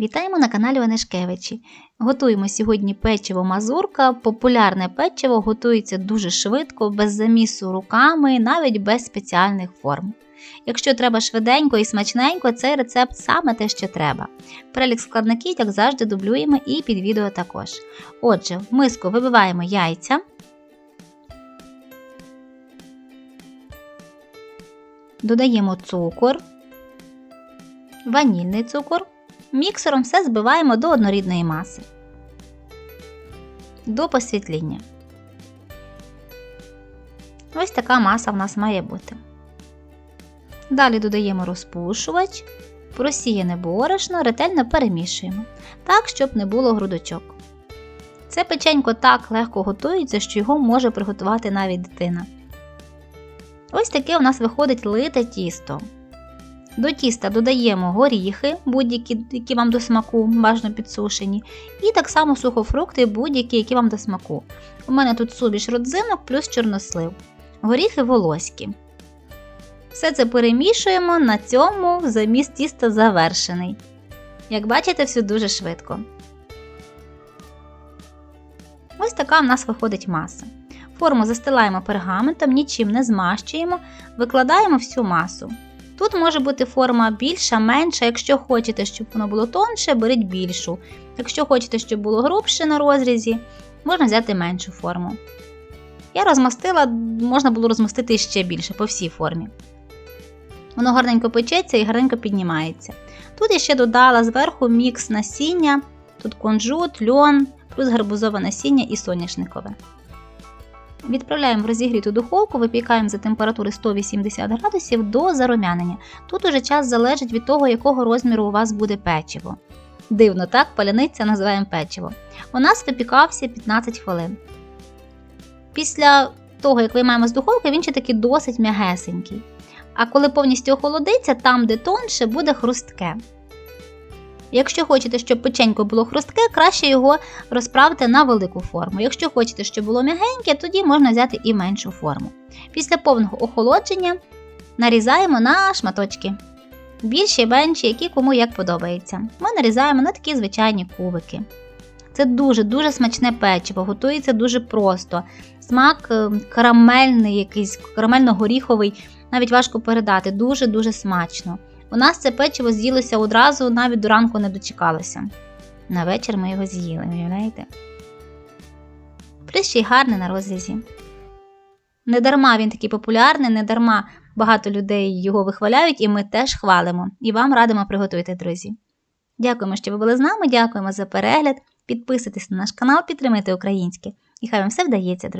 Вітаємо на каналі Онешкевичі. Готуємо сьогодні печиво мазурка. Популярне печиво готується дуже швидко, без замісу руками, навіть без спеціальних форм. Якщо треба швиденько і смачненько, цей рецепт саме те, що треба. Перелік складників, як завжди, дублюємо і під відео також. Отже, в миску вибиваємо яйця. Додаємо цукор, ванільний цукор. Міксером все збиваємо до однорідної маси. До посвітління. Ось така маса в нас має бути. Далі додаємо розпушувач, просіяне борошно, ретельно перемішуємо, так, щоб не було грудочок. Це печенько так легко готується, що його може приготувати навіть дитина. Ось таке у нас виходить лите тісто. До тіста додаємо горіхи, будь-які, які вам до смаку, бажано підсушені, і так само сухофрукти, будь-які, які вам до смаку. У мене тут суміш родзинок плюс чорнослив, горіхи волоські. Все це перемішуємо, на цьому заміст тіста завершений. Як бачите, все дуже швидко. Ось така в нас виходить маса. Форму застилаємо пергаментом, нічим не змащуємо, викладаємо всю масу. Тут може бути форма більша, менша. Якщо хочете, щоб воно було тонше, беріть більшу. Якщо хочете, щоб було грубше на розрізі, можна взяти меншу форму. Я розмастила, можна було розмастити ще більше по всій формі. Воно гарненько печеться і гарненько піднімається. Тут я ще додала зверху мікс насіння, тут кунжут, льон, плюс гарбузове насіння і соняшникове. Відправляємо в розігріту духовку, випікаємо за температури 180 градусів до зарум'янення. Тут уже час залежить від того, якого розміру у вас буде печиво. Дивно, так, паляниця називаємо печиво. У нас випікався 15 хвилин. Після того, як виймаємо з духовки, він ще таки досить м'ягесенький. А коли повністю охолодиться, там, де тонше, буде хрустке. Якщо хочете, щоб печенько було хрустке, краще його розправити на велику форму. Якщо хочете, щоб було м'ягеньке, тоді можна взяти і меншу форму. Після повного охолодження нарізаємо на шматочки. Більші, менші, які кому як подобається. Ми нарізаємо на такі звичайні кубики. Це дуже-дуже смачне печиво, готується дуже просто. Смак е, карамельний, якийсь карамельно-горіховий, навіть важко передати, дуже-дуже смачно. У нас це печиво з'їлося одразу, навіть до ранку не дочекалося. На вечір ми його з'їли, уявляєте? Плюс ще й гарний на розрізі. Не дарма він такий популярний, не дарма багато людей його вихваляють, і ми теж хвалимо. І вам радимо приготуйте, друзі. Дякуємо, що ви були з нами, дякуємо за перегляд. Підписуйтесь на наш канал, підтримуйте українське. І хай вам все вдається, друзі!